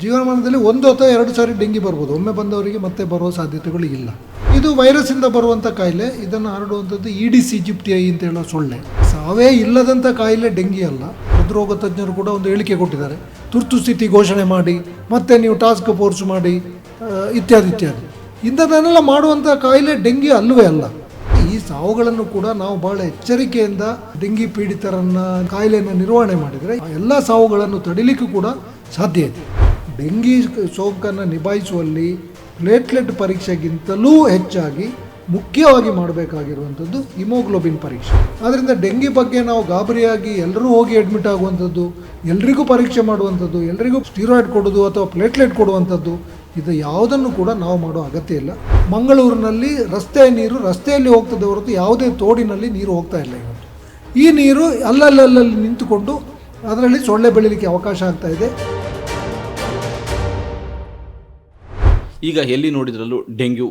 ಜೀವನಮಾನದಲ್ಲಿ ಒಂದು ಅಥವಾ ಎರಡು ಸಾರಿ ಡೆಂಗಿ ಬರ್ಬೋದು. ಒಮ್ಮೆ ಬಂದವರಿಗೆ ಮತ್ತೆ ಬರುವ ಸಾಧ್ಯತೆಗಳು ಇಲ್ಲ. ಇದು ವೈರಸ್ಸಿಂದ ಬರುವಂಥ ಕಾಯಿಲೆ. ಇದನ್ನು ಹರಡುವಂಥದ್ದು ಇಡಿಸ್ ಈಜಿಪ್ಟಿಐ ಅಂತ ಹೇಳೋ ಸೊಳ್ಳೆ. ಸಾವೇ ಇಲ್ಲದಂಥ ಕಾಯಿಲೆ ಡೆಂಗಿ ಅಲ್ಲ. ಹೃದ್ರೋಗ ತಜ್ಞರು ಕೂಡ ಒಂದು ಹೇಳಿಕೆ ಕೊಟ್ಟಿದ್ದಾರೆ. ತುರ್ತು ಸ್ಥಿತಿ ಘೋಷಣೆ ಮಾಡಿ, ಮತ್ತೆ ನೀವು ಟಾಸ್ಕ್ ಫೋರ್ಸ್ ಮಾಡಿ ಇತ್ಯಾದಿ ಇತ್ಯಾದಿ. ಇಂಥದ್ದನ್ನೆಲ್ಲ ಮಾಡುವಂಥ ಕಾಯಿಲೆ ಡೆಂಗಿ ಅಲ್ಲವೇ ಅಲ್ಲ. ಈ ಸಾವುಗಳನ್ನು ಕೂಡ ನಾವು ಬಹಳ ಎಚ್ಚರಿಕೆಯಿಂದ ಡೆಂಗಿ ಪೀಡಿತರನ್ನ ಕಾಯಿಲೆಯನ್ನು ನಿರ್ವಹಣೆ ಮಾಡಿದರೆ ಎಲ್ಲ ಸಾವುಗಳನ್ನು ತಡಿಲಿಕ್ಕೂ ಕೂಡ ಸಾಧ್ಯ ಇದೆ. ಡೆಂಗಿ ಸೋಂಕನ್ನು ನಿಭಾಯಿಸುವಲ್ಲಿ ಪ್ಲೇಟ್ಲೆಟ್ ಪರೀಕ್ಷೆಗಿಂತಲೂ ಹೆಚ್ಚಾಗಿ ಮುಖ್ಯವಾಗಿ ಮಾಡಬೇಕಾಗಿರುವಂಥದ್ದು ಹಿಮೋಗ್ಲೋಬಿನ್ ಪರೀಕ್ಷೆ. ಆದ್ದರಿಂದ ಡೆಂಗಿ ಬಗ್ಗೆ ನಾವು ಗಾಬರಿಯಾಗಿ ಎಲ್ಲರೂ ಹೋಗಿ ಅಡ್ಮಿಟ್ ಆಗುವಂಥದ್ದು, ಎಲ್ರಿಗೂ ಪರೀಕ್ಷೆ ಮಾಡುವಂಥದ್ದು, ಎಲ್ರಿಗೂ ಸ್ಟೀರಾಯ್ಡ್ ಕೊಡೋದು ಅಥವಾ ಪ್ಲೇಟ್ಲೆಟ್ ಕೊಡುವಂಥದ್ದು, ಇದು ಯಾವುದನ್ನು ಕೂಡ ನಾವು ಮಾಡೋ ಅಗತ್ಯ ಇಲ್ಲ. ಮಂಗಳೂರಿನಲ್ಲಿ ರಸ್ತೆ ನೀರು ರಸ್ತೆಯಲ್ಲಿ ಹೋಗ್ತದೆ ಹೊರತು ಯಾವುದೇ ತೋಡಿನಲ್ಲಿ ನೀರು ಹೋಗ್ತಾ ಇಲ್ಲ ಇವತ್ತು ಈ ನೀರು ಅಲ್ಲಲ್ಲಲ್ಲಿ ನಿಂತುಕೊಂಡು ಅದರಲ್ಲಿ ಸೊಳ್ಳೆ ಬೆಳೀಲಿಕ್ಕೆ ಅವಕಾಶ ಆಗ್ತಾ ಇದೆ. ಈಗ ಎಲ್ಲಿ ನೋಡಿದ್ರಲ್ಲೂ ಡೆಂಗ್ಯೂ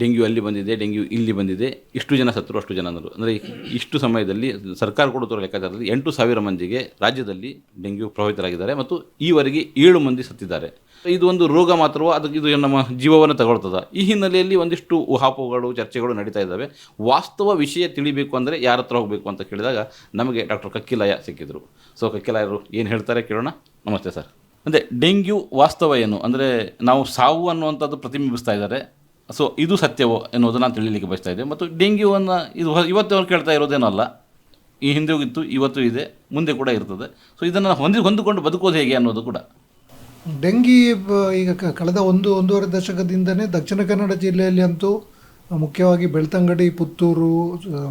ಡೆಂಗ್ಯೂ ಅಲ್ಲಿ ಬಂದಿದೆ, ಡೆಂಗ್ಯೂ ಇಲ್ಲಿ ಬಂದಿದೆ. ಇಷ್ಟು ಜನ ಸತ್ತರು, ಅಷ್ಟು ಜನ ಅಂದರು ಅಂದರೆ ಇಷ್ಟು ಸಮಯದಲ್ಲಿ ಸರ್ಕಾರ ಕೊಡುತ್ತಿರುವ ಲೆಕ್ಕಾಚಾರದಲ್ಲಿ ಎಂಟು ಸಾವಿರ ಮಂದಿಗೆ ರಾಜ್ಯದಲ್ಲಿ ಡೆಂಗ್ಯೂ ಪ್ರಭಾವಿತರಾಗಿದ್ದಾರೆ ಮತ್ತು ಈವರೆಗೆ ಏಳು ಮಂದಿ ಸತ್ತಿದ್ದಾರೆ. ಇದು ಒಂದು ರೋಗ ಮಾತ್ರವೋ? ಅದಕ್ಕೆ ಇದು ನಮ್ಮ ಜೀವವನ್ನು ತಗೊಳ್ತದ? ಈ ಹಿನ್ನೆಲೆಯಲ್ಲಿ ಒಂದಿಷ್ಟು ಊಹಾಪೋಹಗಳು ಚರ್ಚೆಗಳು ನಡೀತಾ ಇದ್ದಾವೆ. ವಾಸ್ತವ ವಿಷಯ ತಿಳಿಬೇಕು ಅಂದರೆ ಯಾರ ಹತ್ರ ಹೋಗಬೇಕು ಅಂತ ಕೇಳಿದಾಗ ನಮಗೆ ಡಾಕ್ಟರ್ ಕಕ್ಕಿಲಯ ಸಿಕ್ಕಿದ್ರು. ಸೊ ಕಕ್ಕಿಲಯರು ಏನು ಹೇಳ್ತಾರೆ ಕೇಳೋಣ? ನಮಸ್ತೆ ಸರ್. ಅಂದರೆ ಡೆಂಗ್ಯೂ ವಾಸ್ತವ ಏನು? ಅಂದರೆ ನಾವು ಸಾವು ಅನ್ನುವಂಥದ್ದು ಪ್ರತಿಬಿಂಬಿಸ್ತಾ ಇದ್ದಾರೆ. ಸೊ ಇದು ಸತ್ಯವೋ ಎನ್ನುವುದನ್ನು ನಾನು ತಿಳಿಲಿಕ್ಕೆ ಬಯಸ್ತಾ ಇದ್ದೆ ಮತ್ತು ಡೆಂಗ್ಯೂವನ್ನು ಇದು ಇವತ್ತು ಅವ್ರು ಕೇಳ್ತಾ ಇರೋದೇನಲ್ಲ ಈ ಹಿಂದೆ ಹೋಗಿತ್ತು, ಇವತ್ತು ಇದೆ, ಮುಂದೆ ಕೂಡ ಇರ್ತದೆ. ಸೊ ಇದನ್ನು ಹೊಂದಿ ಹೊಂದಿಕೊಂಡು ಬದುಕೋದು ಹೇಗೆ ಅನ್ನೋದು ಕೂಡ. ಡೆಂಗಿ ಈಗ ಕಳೆದ ಒಂದು ಒಂದೂವರೆ ದಶಕದಿಂದನೇ ದಕ್ಷಿಣ ಕನ್ನಡ ಜಿಲ್ಲೆಯಲ್ಲಿ ಅಂತೂ ಮುಖ್ಯವಾಗಿ ಬೆಳ್ತಂಗಡಿ, ಪುತ್ತೂರು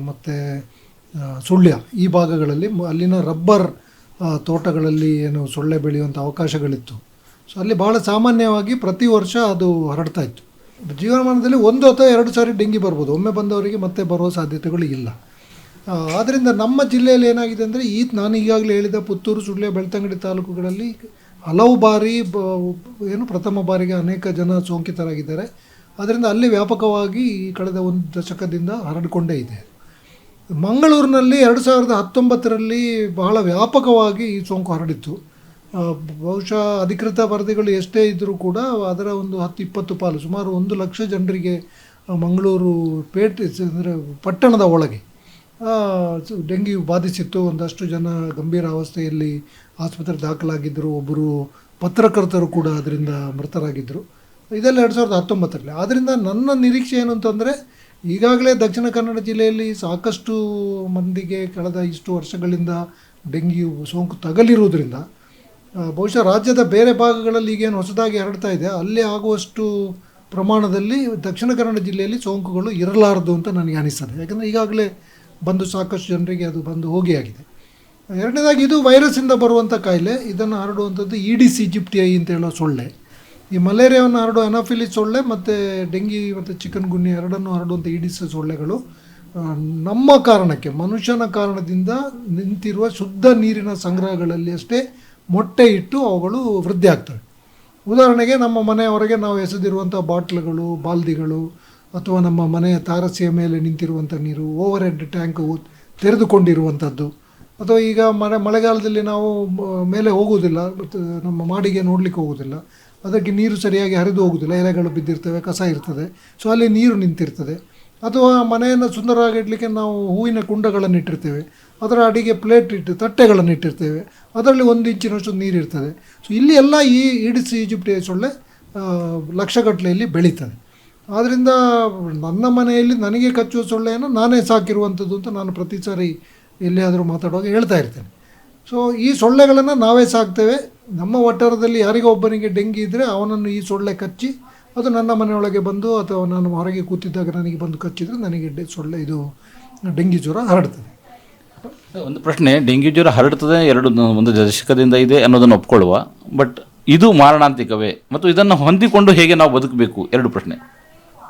ಮತ್ತು ಸುಳ್ಯ ಈ ಭಾಗಗಳಲ್ಲಿ ಅಲ್ಲಿನ ರಬ್ಬರ್ ತೋಟಗಳಲ್ಲಿ ಏನು ಸೊಳ್ಳೆ ಬೆಳೆಯುವಂಥ ಅವಕಾಶಗಳಿತ್ತು. ಸೊ ಅಲ್ಲಿ ಭಾಳ ಸಾಮಾನ್ಯವಾಗಿ ಪ್ರತಿ ವರ್ಷ ಅದು ಹರಡ್ತಾ ಇತ್ತು. ಜೀವನಮಾನದಲ್ಲಿ ಒಂದು ಅಥವಾ ಎರಡು ಸಾರಿ ಡೆಂಗಿ ಬರ್ಬೋದು. ಒಮ್ಮೆ ಬಂದವರಿಗೆ ಮತ್ತೆ ಬರುವ ಸಾಧ್ಯತೆಗಳು ಇಲ್ಲ. ಆದ್ದರಿಂದ ನಮ್ಮ ಜಿಲ್ಲೆಯಲ್ಲಿ ಏನಾಗಿದೆ ಅಂದರೆ, ಈ ನಾನು ಈಗಾಗಲೇ ಹೇಳಿದ ಪುತ್ತೂರು, ಸುಳ್ಯ, ಬೆಳ್ತಂಗಡಿ ತಾಲೂಕುಗಳಲ್ಲಿ ಹಲವು ಬಾರಿ ಏನು ಪ್ರಥಮ ಬಾರಿಗೆ ಅನೇಕ ಜನ ಸೋಂಕಿತರಾಗಿದ್ದಾರೆ. ಅದರಿಂದ ಅಲ್ಲಿ ವ್ಯಾಪಕವಾಗಿ ಈ ಕಳೆದ ಒಂದು ದಶಕದಿಂದ ಹರಡಿಕೊಂಡೇ ಇದೆ. ಮಂಗಳೂರಿನಲ್ಲಿ ಎರಡು ಸಾವಿರದ ಹತ್ತೊಂಬತ್ತರಲ್ಲಿ ಬಹಳ ವ್ಯಾಪಕವಾಗಿ ಈ ಸೋಂಕು ಹರಡಿತ್ತು. ಬಹುಶಃ ಅಧಿಕೃತ ವರದಿಗಳು ಎಷ್ಟೇ ಇದ್ದರೂ ಕೂಡ ಅದರ ಒಂದು ಹತ್ತು ಇಪ್ಪತ್ತು ಪಾಲು, ಸುಮಾರು ಒಂದು ಲಕ್ಷ ಜನರಿಗೆ ಮಂಗಳೂರು ಪೇಟೆ ಅಂದರೆ ಪಟ್ಟಣದ ಒಳಗೆ ಡೆಂಗ್ಯೂ ಬಾಧಿಸಿತ್ತು. ಒಂದಷ್ಟು ಜನ ಗಂಭೀರ ಅವಸ್ಥೆಯಲ್ಲಿ ಆಸ್ಪತ್ರೆ ದಾಖಲಾಗಿದ್ದರು. ಒಬ್ಬರು ಪತ್ರಕರ್ತರು ಕೂಡ ಅದರಿಂದ ಮೃತರಾಗಿದ್ದರು. ಇದೆಲ್ಲ ಎರಡು ಸಾವಿರದ ಹತ್ತೊಂಬತ್ತರಲ್ಲಿ. ಆದ್ದರಿಂದ ನನ್ನ ನಿರೀಕ್ಷೆ ಏನು ಅಂತಂದರೆ ಈಗಾಗಲೇ ದಕ್ಷಿಣ ಕನ್ನಡ ಜಿಲ್ಲೆಯಲ್ಲಿ ಸಾಕಷ್ಟು ಮಂದಿಗೆ ಕಳೆದ ಇಷ್ಟು ವರ್ಷಗಳಿಂದ ಡೆಂಗ್ಯೂ ಸೋಂಕು ತಗಲಿರುವುದರಿಂದ ಬಹುಶಃ ರಾಜ್ಯದ ಬೇರೆ ಭಾಗಗಳಲ್ಲಿ ಈಗೇನು ಹೊಸದಾಗಿ ಹರಡ್ತಾ ಇದೆ, ಅಲ್ಲೇ ಆಗುವಷ್ಟು ಪ್ರಮಾಣದಲ್ಲಿ ದಕ್ಷಿಣ ಕನ್ನಡ ಜಿಲ್ಲೆಯಲ್ಲಿ ಸೋಂಕುಗಳು ಇರಲಾರದು ಅಂತ ನನಗೆ ಅನಿಸ್ತದೆ. ಯಾಕಂದರೆ ಈಗಾಗಲೇ ಬಂದು ಸಾಕಷ್ಟು ಜನರಿಗೆ ಅದು ಬಂದು ಹೋಗಿ ಆಗಿದೆ ಎರಡನೇದಾಗಿ ಇದು ವೈರಸ್ಸಿಂದ ಬರುವಂಥ ಕಾಯಿಲೆ, ಇದನ್ನು ಹರಡುವಂಥದ್ದು ಇ ಡಿ ಸಿಜಿಪ್ಟಿಐ ಅಂತ ಹೇಳೋ ಸೊಳ್ಳೆ. ಈ ಮಲೇರಿಯಾವನ್ನು ಹರಡೋ ಅನಾಫಿಲಿ ಸೊಳ್ಳೆ ಮತ್ತು ಡೆಂಗಿ ಮತ್ತು ಚಿಕನ್ ಗುನ್ನಿ ಎರಡನ್ನು ಹರಡುವಂಥ ಈಡಿಸ ಸೊಳ್ಳೆಗಳು ನಮ್ಮ ಕಾರಣಕ್ಕೆ, ಮನುಷ್ಯನ ಕಾರಣದಿಂದ ನಿಂತಿರುವ ಶುದ್ಧ ನೀರಿನ ಸಂಗ್ರಹಗಳಲ್ಲಿ ಅಷ್ಟೇ ಮೊಟ್ಟೆ ಇಟ್ಟು ಅವುಗಳು ವೃದ್ಧಿ ಆಗ್ತವೆ. ಉದಾಹರಣೆಗೆ ನಮ್ಮ ಮನೆಯವರೆಗೆ ನಾವು ಎಸೆದಿರುವಂಥ ಬಾಟ್ಲುಗಳು, ಬಾಲ್ದಿಗಳು ಅಥವಾ ನಮ್ಮ ಮನೆಯ ತಾರಸಿಯ ಮೇಲೆ ನಿಂತಿರುವಂಥ ನೀರು ಓವರ್ ಹೆಡ್ ಟ್ಯಾಂಕ್ ತೆರೆದುಕೊಂಡಿರುವಂಥದ್ದು. ಅಥವಾ ಈಗ ಮಳೆ, ಮಳೆಗಾಲದಲ್ಲಿ ನಾವು ಮೇಲೆ ಹೋಗುವುದಿಲ್ಲ, ಮತ್ತು ನಮ್ಮ ಮಾಡಿಗೆ ನೋಡಲಿಕ್ಕೆ ಹೋಗುವುದಿಲ್ಲ. ಅದಕ್ಕೆ ನೀರು ಸರಿಯಾಗಿ ಹರಿದು ಹೋಗುದಿಲ್ಲ, ಎಲೆಗಳು ಬಿದ್ದಿರ್ತವೆ, ಕಸ ಇರ್ತದೆ. ಸೊ ಅಲ್ಲಿ ನೀರು ನಿಂತಿರ್ತದೆ. ಅಥವಾ ಮನೆಯನ್ನು ಸುಂದರವಾಗಿ ಇಡಲಿಕ್ಕೆ ನಾವು ಹೂವಿನ ಕುಂಡಗಳನ್ನು ಇಟ್ಟಿರ್ತೇವೆ. ಅದರ ಅಡಿಗೆ ಪ್ಲೇಟ್ ಇಟ್ಟು ತಟ್ಟೆಗಳನ್ನು ಇಟ್ಟಿರ್ತೇವೆ. ಅದರಲ್ಲಿ ಒಂದು ಇಂಚಿನಷ್ಟು ನೀರು ಇರ್ತದೆ ಸೊ ಇಲ್ಲಿ ಎಲ್ಲ ಈ ಇಡಿಸಿ ಈಜಿಪ್ಟಿಯ ಸೊಳ್ಳೆ ಲಕ್ಷಗಟ್ಟಲೆಯಲ್ಲಿ ಬೆಳೀತದೆ. ಆದ್ದರಿಂದ ನನ್ನ ಮನೆಯಲ್ಲಿ ನನಗೆ ಕಚ್ಚುವ ಸೊಳ್ಳೆಯನ್ನು ನಾನೇ ಸಾಕಿರುವಂಥದ್ದು ಅಂತ ನಾನು ಪ್ರತಿ ಸಾರಿ ಎಲ್ಲಿಯಾದರೂ ಮಾತಾಡುವಾಗ ಹೇಳ್ತಾ ಇರ್ತೇನೆ. ಸೊ ಈ ಸೊಳ್ಳೆಗಳನ್ನು ನಾವೇ ಸಾಕ್ತೇವೆ. ನಮ್ಮ ವಠಾರದಲ್ಲಿ ಯಾರಿಗೋ ಒಬ್ಬನಿಗೆ ಡೆಂಗಿ ಇದ್ದರೆ ಅವನನ್ನು ಈ ಸೊಳ್ಳೆ ಕಚ್ಚಿ ಅದು ನನ್ನ ಮನೆಯೊಳಗೆ ಬಂದು ಅಥವಾ ನಾನು ಹೊರಗೆ ಕೂತಿದ್ದಾಗ ನನಗೆ ಬಂದು ಕಚ್ಚಿದರೆ ನನಗೆ ಡೆ ಸೊಳ್ಳೆ ಇದು ಡೆಂಗಿ ಜ್ವರ ಹರಡ್ತದೆ. ಒಂದು ಪ್ರಶ್ನೆ. ಡೆಂಗಿ ಜ್ವರ ಹರಡ್ತದೆ ಎರಡು ಒಂದು ದಶಕದಿಂದ ಇದೆ ಅನ್ನೋದನ್ನು ಒಪ್ಕೊಳ್ಳುವ. ಬಟ್ ಇದು ಮಾರಣಾಂತಿಕವೇ? ಮತ್ತು ಇದನ್ನು ಹೊಂದಿಕೊಂಡು ಹೇಗೆ ನಾವು ಬದುಕಬೇಕು? ಎರಡು ಪ್ರಶ್ನೆ.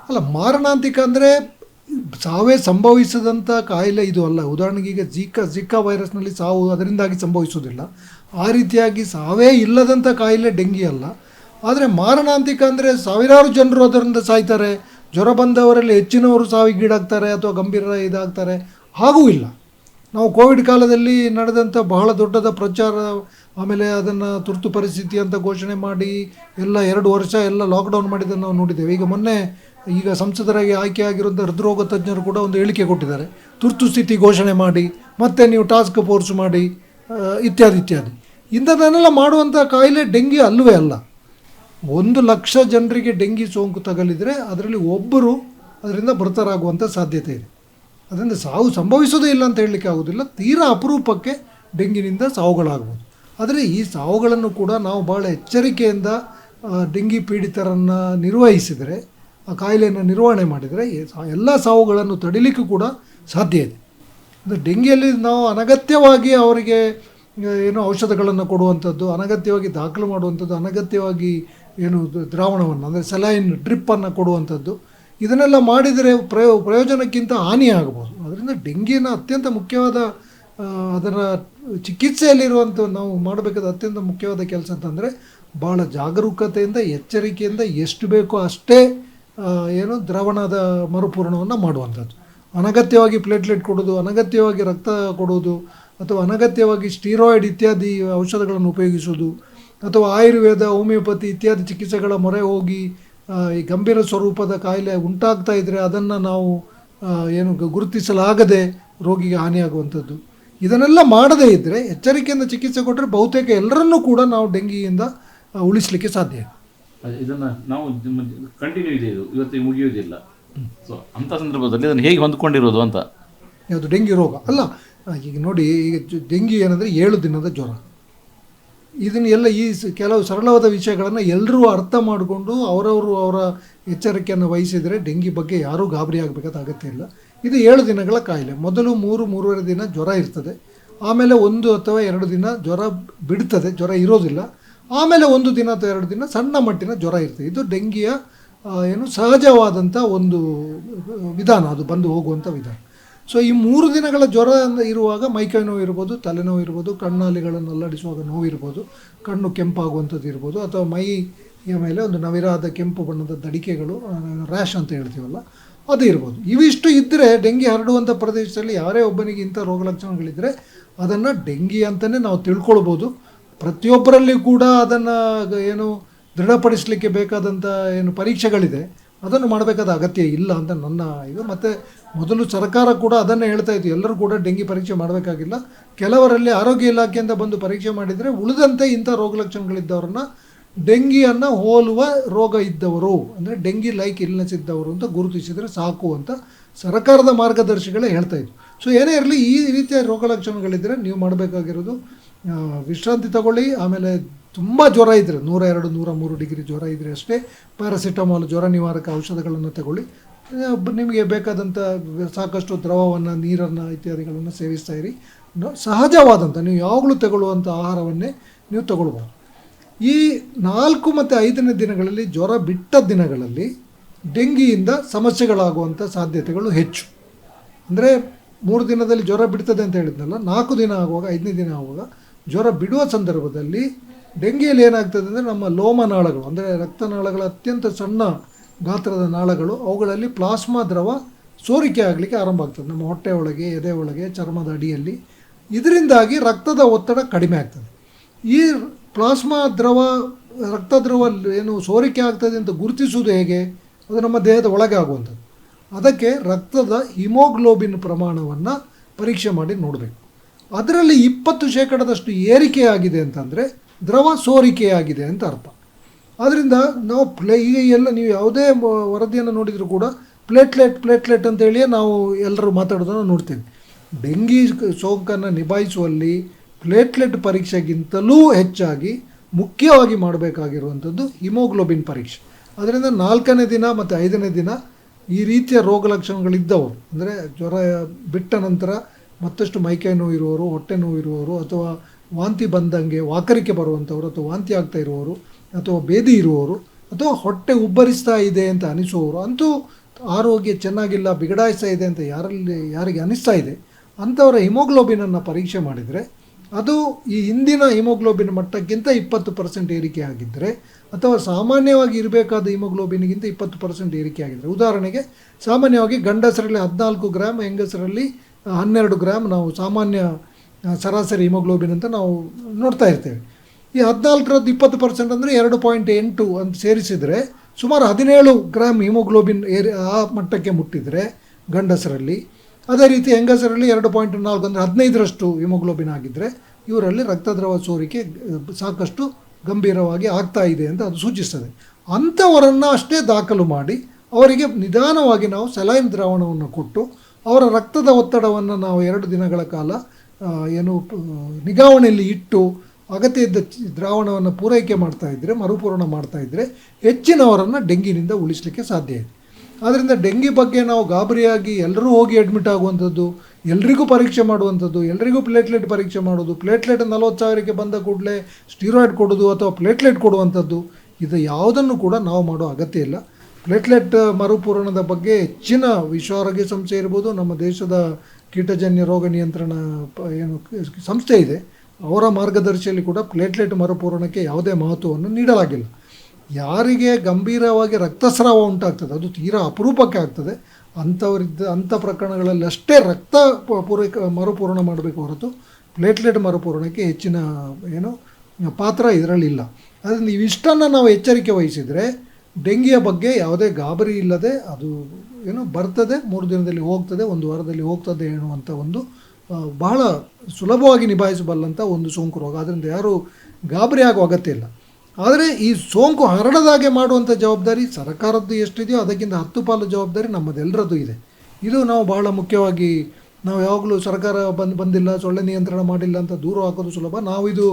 ಅಲ್ಲ ಮಾರಣಾಂತಿಕ ಅಂದರೆ ಸಾವೇ ಸಂಭವಿಸದಂಥ ಕಾಯಿಲೆ ಇದು ಅಲ್ಲ. ಉದಾಹರಣೆಗೆ ಈಗ ಜಿಕಾ ಜಿಕಾ ವೈರಸ್ನಲ್ಲಿ ಸಾವು ಅದರಿಂದಾಗಿ ಸಂಭವಿಸುವುದಿಲ್ಲ. ಆ ರೀತಿಯಾಗಿ ಸಾವೇ ಇಲ್ಲದಂಥ ಕಾಯಿಲೆ ಡೆಂಗಿ ಅಲ್ಲ. ಆದರೆ ಮಾರಣಾಂತಿಕ ಅಂದರೆ ಸಾವಿರಾರು ಜನರು ಅದರಿಂದ ಸಾಯ್ತಾರೆ. ಜ್ವರ ಬಂದವರಲ್ಲಿ ಹೆಚ್ಚಿನವರು ಸಾವಿಗೀಡಾಗ್ತಾರೆ ಅಥವಾ ಗಂಭೀರ ಇದಾಗ್ತಾರೆ. ಹಾಗೂ ಇಲ್ಲ. ನಾವು ಕೋವಿಡ್ ಕಾಲದಲ್ಲಿ ನಡೆದಂಥ ಬಹಳ ದೊಡ್ಡದ ಪ್ರಚಾರ ಆಮೇಲೆ ಅದನ್ನು ತುರ್ತು ಪರಿಸ್ಥಿತಿ ಅಂತ ಘೋಷಣೆ ಮಾಡಿ ಎಲ್ಲ ಎರಡು ವರ್ಷ ಎಲ್ಲ ಲಾಕ್ಡೌನ್ ಮಾಡಿದ್ದನ್ನು ನಾವು ನೋಡಿದ್ದೇವೆ. ಈಗ ಮೊನ್ನೆ ಈಗ ಸಂಸದರಾಗಿ ಆಯ್ಕೆ ಆಗಿರುವಂಥ ಹೃದ್ರೋಗ ತಜ್ಞರು ಕೂಡ ಒಂದು ಹೇಳಿಕೆ ಕೊಟ್ಟಿದ್ದಾರೆ. ತುರ್ತು ಸ್ಥಿತಿ ಘೋಷಣೆ ಮಾಡಿ, ಮತ್ತೆ ನೀವು ಟಾಸ್ಕ್ ಫೋರ್ಸ್ ಮಾಡಿ ಇತ್ಯಾದಿ ಇತ್ಯಾದಿ. ಇಂಥದ್ದನ್ನೆಲ್ಲ ಮಾಡುವಂಥ ಕಾಯಿಲೆ ಡೆಂಗಿ ಅಲ್ಲವೇ ಅಲ್ಲ. ಒಂದು ಲಕ್ಷ ಜನರಿಗೆ ಡೆಂಗಿ ಸೋಂಕು ತಗಲಿದರೆ ಅದರಲ್ಲಿ ಒಬ್ಬರು ಅದರಿಂದ ಮೃತರಾಗುವಂಥ ಸಾಧ್ಯತೆ ಇದೆ. ಅದರಿಂದ ಸಾವು ಸಂಭವಿಸೋದೇ ಇಲ್ಲ ಅಂತ ಹೇಳಲಿಕ್ಕೆ ಆಗೋದಿಲ್ಲ. ತೀರಾ ಅಪರೂಪಕ್ಕೆ ಡೆಂಗಿನಿಂದ ಸಾವುಗಳಾಗ್ಬೋದು. ಆದರೆ ಈ ಸಾವುಗಳನ್ನು ಕೂಡ ನಾವು ಭಾಳ ಎಚ್ಚರಿಕೆಯಿಂದ ಡೆಂಗಿ ಪೀಡಿತರನ್ನು ನಿರ್ವಹಿಸಿದರೆ, ಆ ಕಾಯಿಲೆಯನ್ನು ನಿರ್ವಹಣೆ ಮಾಡಿದರೆ ಎಲ್ಲ ಸಾವುಗಳನ್ನು ತಡಿಲಿಕ್ಕೂ ಕೂಡ ಸಾಧ್ಯ ಇದೆ. ಅಂದರೆ ಡೆಂಗಿಯಲ್ಲಿ ನಾವು ಅನಗತ್ಯವಾಗಿ ಅವರಿಗೆ ಏನು ಔಷಧಗಳನ್ನು ಕೊಡುವಂಥದ್ದು ಅನಗತ್ಯವಾಗಿ ದಾಖಲು ಮಾಡುವಂಥದ್ದು ಅನಗತ್ಯವಾಗಿ ಏನು ದ್ರಾವಣವನ್ನು, ಅಂದರೆ ಸಲೈನ್ ಡ್ರಿಪ್ಪನ್ನು ಕೊಡುವಂಥದ್ದು ಇದನ್ನೆಲ್ಲ ಮಾಡಿದರೆ ಪ್ರಯೋ, ಪ್ರಯೋಜನಕ್ಕಿಂತ ಹಾನಿಯಾಗಬಹುದು. ಅದರಿಂದ ಡೆಂಗಿನ ಅತ್ಯಂತ ಮುಖ್ಯವಾದ ಅದರ ಚಿಕಿತ್ಸೆಯಲ್ಲಿರುವಂಥ ನಾವು ಮಾಡಬೇಕಾದ ಅತ್ಯಂತ ಮುಖ್ಯವಾದ ಕೆಲಸ ಅಂತಂದರೆ ಭಾಳ ಜಾಗರೂಕತೆಯಿಂದ, ಎಚ್ಚರಿಕೆಯಿಂದ ಎಷ್ಟು ಬೇಕೋ ಅಷ್ಟೇ ಏನು ದ್ರಾವಣದ ಮರುಪೂರಣವನ್ನು ಮಾಡುವಂಥದ್ದು. ಅನಗತ್ಯವಾಗಿ ಪ್ಲೇಟ್ಲೆಟ್ ಕೊಡೋದು ಅನಗತ್ಯವಾಗಿ ರಕ್ತ ಕೊಡೋದು ಅಥವಾ ಅನಗತ್ಯವಾಗಿ ಸ್ಟೀರಾಯ್ಡ್ ಇತ್ಯಾದಿ ಔಷಧಗಳನ್ನು ಉಪಯೋಗಿಸೋದು ಅಥವಾ ಆಯುರ್ವೇದ, ಹೋಮಿಯೋಪತಿ ಇತ್ಯಾದಿ ಚಿಕಿತ್ಸೆಗಳ ಮೊರೆ ಹೋಗಿ ಈ ಗಂಭೀರ ಸ್ವರೂಪದ ಕಾಯಿಲೆ ಉಂಟಾಗ್ತಾ ಇದ್ದರೆ ಅದನ್ನು ನಾವು ಏನು ಗುರುತಿಸಲಾಗದೆ ರೋಗಿಗೆ ಹಾನಿಯಾಗುವಂಥದ್ದು. ಇದನ್ನೆಲ್ಲ ಮಾಡದೇ ಇದ್ದರೆ ಎಚ್ಚರಿಕೆಯಿಂದ ಚಿಕಿತ್ಸೆ ಕೊಟ್ಟರೆ ಬಹುತೇಕ ಎಲ್ಲರನ್ನೂ ಕೂಡ ನಾವು ಡೆಂಗಿಯಿಂದ ಉಳಿಸ್ಲಿಕ್ಕೆ ಸಾಧ್ಯ ಇದನ್ನ ನಾವು ಕಂಟಿನ್ಯೂ ಇದೆ ಇದು. ಇವತ್ತಿಗೆ ಮುಗಿಯುವುದಿಲ್ಲ. ಸೊ ಅಂಥ ಸಂದರ್ಭದಲ್ಲಿ ಅದನ್ನು ಹೇಗೆ ಹೊಂದ್ಕೊಂಡಿರೋದು ಅಂತ? ಯಾವುದು ಡೆಂಗಿ ರೋಗ? ಅಲ್ಲ ಈಗ ನೋಡಿ ಈಗ ಡೆಂಗಿ ಏನಂದರೆ ಏಳು ದಿನದ ಜ್ವರ. ಇದನ್ನು ಎಲ್ಲ ಈ ಕೆಲವು ಸರಳವಾದ ವಿಷಯಗಳನ್ನು ಎಲ್ಲರೂ ಅರ್ಥ ಮಾಡಿಕೊಂಡು ಅವರವರು ಅವರ ಎಚ್ಚರಿಕೆಯನ್ನು ವಹಿಸಿದರೆ ಡೆಂಗಿ ಬಗ್ಗೆ ಯಾರೂ ಗಾಬರಿ ಆಗಬೇಕಾದ ಅಗತ್ಯ ಇಲ್ಲ. ಇದು ಏಳು ದಿನಗಳ ಕಾಯಿಲೆ. ಮೊದಲು ಮೂರು, ಮೂರುವರೆ ದಿನ ಜ್ವರ ಇರ್ತದೆ. ಆಮೇಲೆ ಒಂದು ಅಥವಾ ಎರಡು ದಿನ ಜ್ವರ ಬಿಡ್ತದೆ, ಜ್ವರ ಇರೋದಿಲ್ಲ. ಆಮೇಲೆ ಒಂದು ದಿನ ಅಥವಾ ಎರಡು ದಿನ ಸಣ್ಣ ಮಟ್ಟಿನ ಜ್ವರ ಇರ್ತದೆ. ಇದು ಡೆಂಗಿಯ ಏನು ಸಹಜವಾದಂಥ ಒಂದು ವಿಧಾನ. ಅದು ಬಂದು ಹೋಗುವಂಥ ವಿಧಾನ. ಸೊ ಈ ಮೂರು ದಿನಗಳ ಜ್ವರ ಇರುವಾಗ ಮೈಕೈ ನೋವು ಇರ್ಬೋದು ತಲೆನೋವು ಇರ್ಬೋದು, ಕಣ್ಣಾಲಿಗಳನ್ನು ಅಲ್ಲಾಡಿಸುವಾಗ ನೋವು ಇರ್ಬೋದು, ಕಣ್ಣು ಕೆಂಪಾಗುವಂಥದ್ದು ಇರ್ಬೋದು, ಅಥವಾ ಮೈಯ ಮೇಲೆ ಒಂದು ನವಿರಾದ ಕೆಂಪು ಬಣ್ಣದ ದಡಿಕೆಗಳು ರ್ಯಾಶ್ ಅಂತ ಹೇಳ್ತೀವಲ್ಲ ಅದು ಇರ್ಬೋದು. ಇವಿಷ್ಟು ಇದ್ದರೆ ಡೆಂಗಿ ಹರಡುವಂಥ ಪ್ರದೇಶದಲ್ಲಿ ಯಾರೇ ಒಬ್ಬನಿಗೆ ಇಂಥ ರೋಗ ಲಕ್ಷಣಗಳಿದ್ದರೆ ಅದನ್ನು ಡೆಂಗಿ ಅಂತಲೇ ನಾವು ತಿಳ್ಕೊಳ್ಬೋದು. ಪ್ರತಿಯೊಬ್ಬರಲ್ಲಿ ಕೂಡ ಅದನ್ನು ಏನು ದೃಢಪಡಿಸಲಿಕ್ಕೆ ಬೇಕಾದಂಥ ಏನು ಪರೀಕ್ಷೆಗಳಿದೆ. ಅದನ್ನು ಮಾಡಬೇಕಾದ ಅಗತ್ಯ ಇಲ್ಲ ಅಂತ ನನ್ನ ಇದು. ಮತ್ತು ಮೊದಲು ಸರ್ಕಾರ ಕೂಡ ಅದನ್ನೇ ಹೇಳ್ತಾ ಇತ್ತು. ಎಲ್ಲರೂ ಕೂಡ ಡೆಂಗಿ ಪರೀಕ್ಷೆ ಮಾಡಬೇಕಾಗಿಲ್ಲ. ಕೆಲವರಲ್ಲಿ ಆರೋಗ್ಯ ಇಲಾಖೆಯಿಂದ ಬಂದು ಪರೀಕ್ಷೆ ಮಾಡಿದರೆ ಉಳಿದಂತೆ ಇಂಥ ರೋಗ ಲಕ್ಷಣಗಳಿದ್ದವ್ರನ್ನ ಡೆಂಗಿಯನ್ನು ಹೋಲುವ ರೋಗ ಇದ್ದವರು, ಅಂದರೆ ಡೆಂಗಿ ಲೈಕ್ ಇಲ್ನೆಸ್ ಇದ್ದವರು ಅಂತ ಗುರುತಿಸಿದರೆ ಸಾಕು ಅಂತ ಸರ್ಕಾರದ ಮಾರ್ಗದರ್ಶಿಗಳೇ ಹೇಳ್ತಾ ಇದ್ರು. ಸೊ ಏನೇ ಇರಲಿ, ಈ ರೀತಿಯ ರೋಗ ಲಕ್ಷಣಗಳಿದ್ದರೆ ನೀವು ಮಾಡಬೇಕಾಗಿರೋದು ವಿಶ್ರಾಂತಿ ತಗೊಳ್ಳಿ, ಆಮೇಲೆ ತುಂಬ ಜ್ವರ ಇದ್ದರೆ ನೂರ ಎರಡು, ನೂರ ಮೂರು ಡಿಗ್ರಿ ಜ್ವರ ಇದ್ದರೆ ಅಷ್ಟೇ ಪ್ಯಾರಾಸಿಟಮಾಲ್ ಜ್ವರ ನಿವಾರಕ ಔಷಧಗಳನ್ನು ತಗೊಳ್ಳಿ. ನಿಮಗೆ ಬೇಕಾದಂಥ ಸಾಕಷ್ಟು ದ್ರವವನ್ನು, ನೀರನ್ನು ಇತ್ಯಾದಿಗಳನ್ನು ಸೇವಿಸ್ತಾ ಇರಿ. ಸಹಜವಾದಂಥ ನೀವು ಯಾವಾಗಲೂ ತಗೊಳ್ಳುವಂಥ ಆಹಾರವನ್ನೇ ನೀವು ತಗೊಳ್ಬೋದು ಈ ನಾಲ್ಕು ಮತ್ತು ಐದನೇ ದಿನಗಳಲ್ಲಿ ಜ್ವರ ಬಿಟ್ಟ ದಿನಗಳಲ್ಲಿ ಡೆಂಗಿಯಿಂದ ಸಮಸ್ಯೆಗಳಾಗುವಂಥ ಸಾಧ್ಯತೆಗಳು ಹೆಚ್ಚು. ಅಂದರೆ ಮೂರು ದಿನದಲ್ಲಿ ಜ್ವರ ಬಿಡ್ತದೆ ಅಂತ ಹೇಳಿದ್ನಲ್ಲ, ನಾಲ್ಕು ದಿನ ಆಗುವಾಗ, ಐದನೇ ದಿನ ಆಗುವಾಗ ಜ್ವರ ಬಿಡುವ ಸಂದರ್ಭದಲ್ಲಿ ಡೆಂಗಿಯಲ್ಲಿ ಏನಾಗ್ತದೆ ಅಂದರೆ ನಮ್ಮ ಲೋಮನಾಳಗಳು ಅಂದರೆ ರಕ್ತನಾಳಗಳ ಅತ್ಯಂತ ಸಣ್ಣ ಗಾತ್ರದ ನಾಳಗಳು, ಅವುಗಳಲ್ಲಿ ಪ್ಲಾಸ್ಮಾ ದ್ರವ ಸೋರಿಕೆ ಆಗಲಿಕ್ಕೆ ಆರಂಭ ಆಗ್ತದೆ. ನಮ್ಮ ಹೊಟ್ಟೆ ಒಳಗೆ, ಎದೆ ಒಳಗೆ, ಚರ್ಮದ ಅಡಿಯಲ್ಲಿ. ಇದರಿಂದಾಗಿ ರಕ್ತದ ಒತ್ತಡ ಕಡಿಮೆ ಆಗ್ತದೆ. ಈ ಪ್ಲಾಸ್ಮಾ ದ್ರವ ರಕ್ತ ದ್ರವ ಏನು ಸೋರಿಕೆ ಆಗ್ತದೆ ಅಂತ ಗುರುತಿಸುವುದು ಹೇಗೆ? ಅದು ನಮ್ಮ ದೇಹದ ಒಳಗೆ ಆಗುವಂಥದ್ದು. ಅದಕ್ಕೆ ರಕ್ತದ ಹಿಮೋಗ್ಲೋಬಿನ್ ಪ್ರಮಾಣವನ್ನು ಪರೀಕ್ಷೆ ಮಾಡಿ ನೋಡಬೇಕು. ಅದರಲ್ಲಿ ಇಪ್ಪತ್ತು ಶೇಕಡದಷ್ಟು ಏರಿಕೆಯಾಗಿದೆ ಅಂತಂದರೆ ದ್ರವ ಸೋರಿಕೆಯಾಗಿದೆ ಅಂತ ಅರ್ಥ. ಆದ್ದರಿಂದ ನಾವು ಪ್ಲೇ, ಈಗ ಎಲ್ಲ ನೀವು ಯಾವುದೇ ವರದಿಯನ್ನು ನೋಡಿದರೂ ಕೂಡ ಪ್ಲೇಟ್ಲೆಟ್ ಪ್ಲೇಟ್ಲೆಟ್ ಅಂತೇಳಿಯೇ ನಾವು ಎಲ್ಲರೂ ಮಾತಾಡೋದನ್ನು ನೋಡ್ತೇವೆ. ಡೆಂಗಿ ಸೋಂಕನ್ನು ನಿಭಾಯಿಸುವಲ್ಲಿ ಪ್ಲೇಟ್ಲೆಟ್ ಪರೀಕ್ಷೆಗಿಂತಲೂ ಹೆಚ್ಚಾಗಿ ಮುಖ್ಯವಾಗಿ ಮಾಡಬೇಕಾಗಿರುವಂಥದ್ದು ಹಿಮೋಗ್ಲೋಬಿನ್ ಪರೀಕ್ಷೆ. ಅದರಿಂದ ನಾಲ್ಕನೇ ದಿನ ಮತ್ತು ಐದನೇ ದಿನ ಈ ರೀತಿಯ ರೋಗ ಲಕ್ಷಣಗಳಿದ್ದವರು ಅಂದರೆ ಜ್ವರ ಬಿಟ್ಟ ನಂತರ ಮತ್ತಷ್ಟು ಮೈಕೈ ನೋವು ಇರುವವರು ಹೊಟ್ಟೆ ನೋವು ಇರುವವರು ಅಥವಾ ವಾಂತಿ ಬಂದಂಗೆ ವಾಕರಿಕೆ ಬರುವಂಥವ್ರು, ಅಥವಾ ವಾಂತಿ ಆಗ್ತಾ ಇರುವವರು, ಅಥವಾ ಬೇದಿ ಇರುವವರು, ಅಥವಾ ಹೊಟ್ಟೆ ಉಬ್ಬರಿಸ್ತಾ ಇದೆ ಅಂತ ಅನಿಸುವವರು, ಅಂತೂ ಆರೋಗ್ಯ ಚೆನ್ನಾಗಿಲ್ಲ, ಬಿಗಡಾಯಿಸ್ತಾ ಇದೆ ಅಂತ ಯಾರಲ್ಲಿ, ಯಾರಿಗೆ ಅನಿಸ್ತಾ ಇದೆ, ಅಂಥವರ ಹಿಮೋಗ್ಲೋಬಿನನ್ನು ಪರೀಕ್ಷೆ ಮಾಡಿದರೆ ಅದು ಈ ಹಿಂದಿನ ಹಿಮೋಗ್ಲೋಬಿನ್ ಮಟ್ಟಕ್ಕಿಂತ ಇಪ್ಪತ್ತು ಪರ್ಸೆಂಟ್ ಏರಿಕೆ ಆಗಿದ್ದರೆ ಅಥವಾ ಸಾಮಾನ್ಯವಾಗಿ ಇರಬೇಕಾದ ಹಿಮೋಗ್ಲೋಬಿನ್ಗಿಂತ ಇಪ್ಪತ್ತು ಪರ್ಸೆಂಟ್ ಏರಿಕೆ ಆಗಿದ್ದರೆ ಉದಾಹರಣೆಗೆ, ಸಾಮಾನ್ಯವಾಗಿ ಗಂಡಸರಲ್ಲಿ ಹದಿನಾಲ್ಕು ಗ್ರಾಮ್ ಹೆಂಗಸರಲ್ಲಿ ಹನ್ನೆರಡು ಗ್ರಾಮ್ ನಾವು ಸಾಮಾನ್ಯ ಸರಾಸರಿ ಹಿಮೋಗ್ಲೋಬಿನ್ ಅಂತ ನಾವು ನೋಡ್ತಾ ಇರ್ತೇವೆ. ಈ ಹದಿನಾಲ್ಕರದ್ದು ಇಪ್ಪತ್ತು ಪರ್ಸೆಂಟ್ ಅಂದರೆ ಎರಡು ಪಾಯಿಂಟ್ ಎಂಟು ಅಂತ ಸೇರಿಸಿದರೆ, ಸುಮಾರು ಹದಿನೇಳು ಗ್ರಾಮ್ ಹಿಮೋಗ್ಲೋಬಿನ್ ಏರಿ, ಆ ಮಟ್ಟಕ್ಕೆ ಮುಟ್ಟಿದರೆ ಗಂಡಸರಲ್ಲಿ ಅದೇ ರೀತಿ ಹೆಂಗಸರಲ್ಲಿ ಎರಡು ಪಾಯಿಂಟ್ ನಾಲ್ಕು ಅಂದರೆ ಹದಿನೈದರಷ್ಟು ಹಿಮೋಗ್ಲೋಬಿನ್ ಆಗಿದ್ದರೆ ಇವರಲ್ಲಿ ರಕ್ತದ್ರವ ಸೋರಿಕೆ ಸಾಕಷ್ಟು ಗಂಭೀರವಾಗಿ ಆಗ್ತಾ ಇದೆ ಅಂತ ಅದು ಸೂಚಿಸ್ತದೆ. ಅಂಥವರನ್ನು ಅಷ್ಟೇ ದಾಖಲು ಮಾಡಿ ಅವರಿಗೆ ನಿಧಾನವಾಗಿ ನಾವು ಸಲೈನ್ ದ್ರಾವಣವನ್ನು ಕೊಟ್ಟು ಅವರ ರಕ್ತದ ಒತ್ತಡವನ್ನು ನಾವು ಎರಡು ದಿನಗಳ ಕಾಲ ಏನು ನಿಗಾವಣೆಯಲ್ಲಿ ಇಟ್ಟು ಅಗತ್ಯ ಇದ್ದ ದ್ರಾವಣವನ್ನು ಪೂರೈಕೆ ಮಾಡ್ತಾ ಇದ್ದರೆ ಮರುಪೂರಣ ಮಾಡ್ತಾ ಇದ್ದರೆ ಹೆಚ್ಚಿನವರನ್ನು ಡೆಂಗಿನಿಂದ ಉಳಿಸಲಿಕ್ಕೆ ಸಾಧ್ಯ ಇದೆ. ಆದ್ದರಿಂದ ಡೆಂಗಿ ಬಗ್ಗೆ ನಾವು ಗಾಬರಿಯಾಗಿ ಎಲ್ಲರೂ ಹೋಗಿ ಅಡ್ಮಿಟ್ ಆಗುವಂಥದ್ದು, ಎಲ್ರಿಗೂ ಪರೀಕ್ಷೆ ಮಾಡುವಂಥದ್ದು, ಎಲ್ರಿಗೂ ಪ್ಲೇಟ್ಲೆಟ್ ಪರೀಕ್ಷೆ ಮಾಡೋದು ಪ್ಲೇಟ್ಲೆಟ್ ನಲವತ್ತು ಸಾವಿರಕ್ಕೆ ಬಂದ ಕೂಡಲೇ ಸ್ಟೀರಾಯ್ಡ್ ಕೊಡೋದು ಅಥವಾ ಪ್ಲೇಟ್ಲೆಟ್ ಕೊಡುವಂಥದ್ದು, ಇದು ಯಾವುದನ್ನು ಕೂಡ ನಾವು ಮಾಡೋ ಅಗತ್ಯ ಇಲ್ಲ. ಪ್ಲೇಟ್ಲೆಟ್ ಮರುಪೂರಣದ ಬಗ್ಗೆ ಹೆಚ್ಚಿನ ವಿಶ್ವ ಆರೋಗ್ಯ ಸಂಸ್ಥೆ ಇರ್ಬೋದು, ನಮ್ಮ ದೇಶದ ಕೀಟಜನ್ಯ ರೋಗ ನಿಯಂತ್ರಣ ಏನು ಸಂಸ್ಥೆ ಇದೆ, ಅವರ ಮಾರ್ಗದರ್ಶಿಯಲ್ಲಿ ಕೂಡ ಪ್ಲೇಟ್ಲೆಟ್ ಮರುಪೂರಣಕ್ಕೆ ಯಾವುದೇ ಮಹತ್ವವನ್ನು ನೀಡಲಾಗಿಲ್ಲ. ಯಾರಿಗೆ ಗಂಭೀರವಾಗಿ ರಕ್ತಸ್ರಾವ ಉಂಟಾಗ್ತದೆ, ಅದು ತೀರಾ ಅಪರೂಪಕ್ಕೆ ಆಗ್ತದೆ. ಅಂಥವರಿದ್ದ, ಅಂಥ ಪ್ರಕರಣಗಳಲ್ಲಿ ಅಷ್ಟೇ ರಕ್ತ ಪೂರೈಕೆ, ಮರುಪೂರಣ ಮಾಡಬೇಕು ಹೊರತು ಪ್ಲೇಟ್ಲೆಟ್ ಮರುಪೂರಣಕ್ಕೆ ಹೆಚ್ಚಿನ ಏನು, ಪಾತ್ರ ಇದರಲ್ಲಿಲ್ಲ. ಅದರಿಂದ ಇವಿಷ್ಟನ್ನು ನಾವು ಎಚ್ಚರಿಕೆ ವಹಿಸಿದರೆ ಡೆಂಗಿಯ ಬಗ್ಗೆ ಯಾವುದೇ ಗಾಬರಿ ಇಲ್ಲದೆ ಅದು ಏನು ಬರ್ತದೆ, ಮೂರು ದಿನದಲ್ಲಿ ಹೋಗ್ತದೆ, ಒಂದು ವಾರದಲ್ಲಿ ಹೋಗ್ತದೆ ಎನ್ನುವಂಥ ಒಂದು ಬಹಳ ಸುಲಭವಾಗಿ ನಿಭಾಯಿಸಬಲ್ಲಂಥ ಒಂದು ಸೋಂಕು ರೋಗ. ಅದರಿಂದ ಯಾರೂ ಗಾಬರಿ ಆಗೋ ಅಗತ್ಯ ಇಲ್ಲ. ಆದರೆ ಈ ಸೋಂಕು ಹರಡದಾಗೆ ಮಾಡುವಂಥ ಜವಾಬ್ದಾರಿ ಸರ್ಕಾರದ್ದು ಎಷ್ಟಿದೆಯೋ ಅದಕ್ಕಿಂತ ಹತ್ತು ಪಾಲು ಜವಾಬ್ದಾರಿ ನಮ್ಮದೆಲ್ಲರದ್ದು ಇದೆ. ಇದು ನಾವು ಬಹಳ ಮುಖ್ಯವಾಗಿ ನಾವು ಯಾವಾಗಲೂ ಸರ್ಕಾರ ಬಂದು ಬಂದಿಲ್ಲ, ಸೊಳ್ಳೆ ನಿಯಂತ್ರಣ ಮಾಡಿಲ್ಲ ಅಂತ ದೂರ ಹಾಕೋದು ಸುಲಭ. ನಾವು ಇದು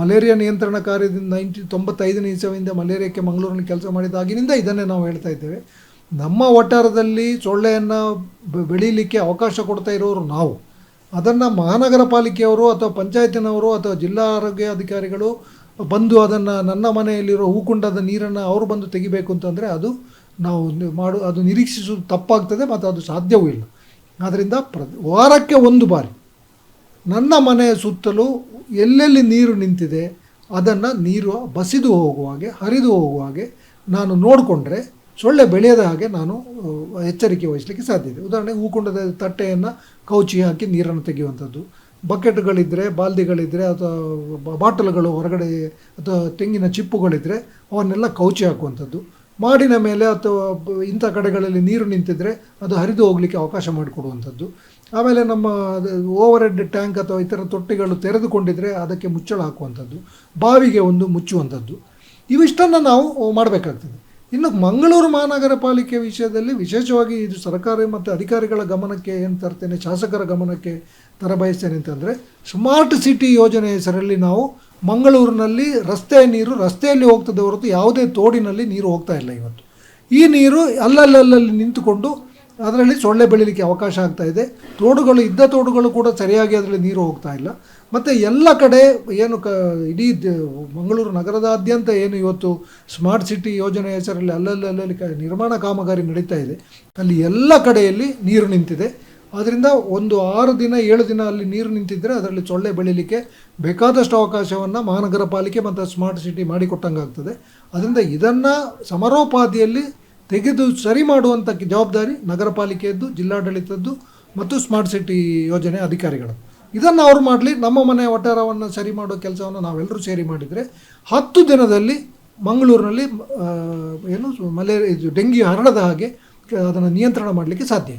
ಮಲೇರಿಯಾ ನಿಯಂತ್ರಣ ಕಾರ್ಯದಿಂದ ನೈಂಟಿ ತೊಂಬತ್ತೈದನೇ ಇಸವಿಯಿಂದ ಮಲೇರಿಯಾಕ್ಕೆ ಮಂಗಳೂರಿನಲ್ಲಿ ಕೆಲಸ ಮಾಡಿದಾಗಿನಿಂದ ಇದನ್ನೇ ನಾವು ಹೇಳ್ತಾ ಇದ್ದೇವೆ. ನಮ್ಮ ವಠಾರದಲ್ಲಿ ಸೊಳ್ಳೆಯನ್ನು ಬೆಳೀಲಿಕ್ಕೆ ಅವಕಾಶ ಕೊಡ್ತಾ ಇರೋರು ನಾವು. ಅದನ್ನು ಮಹಾನಗರ ಪಾಲಿಕೆಯವರು ಅಥವಾ ಪಂಚಾಯತಿನವರು ಅಥವಾ ಜಿಲ್ಲಾ ಆರೋಗ್ಯ ಅಧಿಕಾರಿಗಳು ಬಂದು ಅದನ್ನು ನನ್ನ ಮನೆಯಲ್ಲಿರೋ ಹೂಕುಂಡದ ನೀರನ್ನು ಅವರು ಬಂದು ತೆಗಿಬೇಕು ಅಂತಂದರೆ ಅದು ನಾವು ಮಾಡು, ಅದು ನಿರೀಕ್ಷಿಸುವುದು ತಪ್ಪಾಗ್ತದೆ ಮತ್ತು ಅದು ಸಾಧ್ಯವೂ ಇಲ್ಲ. ಆದ್ದರಿಂದ ಪ್ರ, ವಾರಕ್ಕೆ ಒಂದು ಬಾರಿ ನನ್ನ ಮನೆಯ ಸುತ್ತಲೂ ಎಲ್ಲೆಲ್ಲಿ ನೀರು ನಿಂತಿದೆ ಅದನ್ನು ನೀರು ಬಸಿದು ಹೋಗುವ ಹಾಗೆ, ಹರಿದು ಹೋಗುವ ಹಾಗೆ ನಾನು ನೋಡಿಕೊಂಡ್ರೆ ಸೊಳ್ಳೆ ಬೆಳೆಯದ ಹಾಗೆ ನಾನು ಎಚ್ಚರಿಕೆ ವಹಿಸಲಿಕ್ಕೆ ಸಾಧ್ಯ ಇದೆ. ಉದಾಹರಣೆಗೆ ಹೂಕುಂಡದ ತಟ್ಟೆಯನ್ನು ಕೌಚಿ ಹಾಕಿ ನೀರನ್ನು ತೆಗೆಯುವಂಥದ್ದು. ಬಕೆಟ್ಗಳಿದ್ದರೆ ಬಾಲ್ದಿಗಳಿದ್ದರೆ ಅಥವಾ ಬಾಟಲ್ಗಳು ಹೊರಗಡೆ ಅಥವಾ ತೆಂಗಿನ ಚಿಪ್ಪುಗಳಿದ್ದರೆ ಅವನ್ನೆಲ್ಲ ಕೌಚಿ ಹಾಕುವಂಥದ್ದು. ಮಾಡಿನ ಮೇಲೆ ಅಥವಾ ಇಂಥ ಕಡೆಗಳಲ್ಲಿ ನೀರು ನಿಂತಿದ್ದರೆ ಅದು ಹರಿದು ಹೋಗಲಿಕ್ಕೆ ಅವಕಾಶ ಮಾಡಿಕೊಡುವಂಥದ್ದು. ಆಮೇಲೆ ನಮ್ಮ ಓವರ್ ಹೆಡ್ ಟ್ಯಾಂಕ್ ಅಥವಾ ಇತರ ತೊಟ್ಟಿಗಳು ತೆರೆದುಕೊಂಡಿದ್ದರೆ ಅದಕ್ಕೆ ಮುಚ್ಚಳ ಹಾಕುವಂಥದ್ದು. ಬಾವಿಗೆ ಒಂದು ಮುಚ್ಚುವಂಥದ್ದು. ಇವಿಷ್ಟನ್ನು ನಾವು ಮಾಡಬೇಕಾಗ್ತದೆ. ಇನ್ನು ಮಂಗಳೂರು ಮಹಾನಗರ ಪಾಲಿಕೆ ವಿಷಯದಲ್ಲಿ ವಿಶೇಷವಾಗಿ ಇದು ಸರ್ಕಾರ ಮತ್ತು ಅಧಿಕಾರಿಗಳ ಗಮನಕ್ಕೆ ಏನು ತರ್ತೇನೆ, ಶಾಸಕರ ಗಮನಕ್ಕೆ ತರಬಯಸ್ತೇನೆ ಅಂತಂದರೆ ಸ್ಮಾರ್ಟ್ ಸಿಟಿ ಯೋಜನೆ ಹೆಸರಲ್ಲಿ ನಾವು ಮಂಗಳೂರಿನಲ್ಲಿ ರಸ್ತೆ ನೀರು ರಸ್ತೆಯಲ್ಲಿ ಹೋಗ್ತದೆ ಹೊರತು ಯಾವುದೇ ತೋಡಿನಲ್ಲಿ ನೀರು ಹೋಗ್ತಾ ಇಲ್ಲ ಇವತ್ತು. ಈ ನೀರು ಅಲ್ಲಲ್ಲಲ್ಲಿ ನಿಂತುಕೊಂಡು ಅದರಲ್ಲಿ ಸೊಳ್ಳೆ ಬೆಳೀಲಿಕ್ಕೆ ಅವಕಾಶ ಆಗ್ತಾ ಇದೆ. ತೋಡುಗಳು ಇದ್ದ ತೋಡುಗಳು ಕೂಡ ಸರಿಯಾಗಿ ಅದರಲ್ಲಿ ನೀರು ಹೋಗ್ತಾ ಇಲ್ಲ. ಮತ್ತು ಎಲ್ಲ ಕಡೆ ಏನು ಕ, ಇಡೀ ಮಂಗಳೂರು ನಗರದಾದ್ಯಂತ ಏನು ಇವತ್ತು ಸ್ಮಾರ್ಟ್ ಸಿಟಿ ಯೋಜನೆ ಹೆಸರಲ್ಲಿ ಅಲ್ಲಲ್ಲಿ ಅಲ್ಲಲ್ಲಿ ಕ, ನಿರ್ಮಾಣ ಕಾಮಗಾರಿ ನಡೀತಾ ಇದೆ. ಅಲ್ಲಿ ಎಲ್ಲ ಕಡೆಯಲ್ಲಿ ನೀರು ನಿಂತಿದೆ. ಆದ್ದರಿಂದ ಒಂದು ಆರು ದಿನ, ಏಳು ದಿನ ಅಲ್ಲಿ ನೀರು ನಿಂತಿದ್ದರೆ ಅದರಲ್ಲಿ ಸೊಳ್ಳೆ ಬೆಳೀಲಿಕ್ಕೆ ಬೇಕಾದಷ್ಟು ಅವಕಾಶವನ್ನು ಮಹಾನಗರ ಪಾಲಿಕೆ ಮತ್ತು ಸ್ಮಾರ್ಟ್ ಸಿಟಿ ಮಾಡಿಕೊಟ್ಟಂಗೆ ಆಗ್ತದೆ ಅದರಿಂದ ಇದನ್ನು ಸಮರೋಪಾದಿಯಲ್ಲಿ ತೆಗೆದು ಸರಿ ಮಾಡುವಂಥ ಜವಾಬ್ದಾರಿ ನಗರ ಪಾಲಿಕೆಯದ್ದು, ಜಿಲ್ಲಾಡಳಿತದ್ದು ಮತ್ತು ಸ್ಮಾರ್ಟ್ ಸಿಟಿ ಯೋಜನೆ ಅಧಿಕಾರಿಗಳು. ಇದನ್ನು ಅವ್ರು ಮಾಡಲಿ, ನಮ್ಮ ಮನೆ ಒಟ್ಟಾರವನ್ನು ಸರಿ ಮಾಡೋ ಕೆಲಸವನ್ನು ನಾವೆಲ್ಲರೂ ಸೇರಿ ಮಾಡಿದರೆ ಹತ್ತು ದಿನದಲ್ಲಿ ಮಂಗಳೂರಿನಲ್ಲಿ ಏನು ಮಲೇರಿಯಾ, ಇದು ಡೆಂಗ್ಯೂ ಹರಡದ ಹಾಗೆ ಅದನ್ನು ನಿಯಂತ್ರಣ ಮಾಡಲಿಕ್ಕೆ ಸಾಧ್ಯ.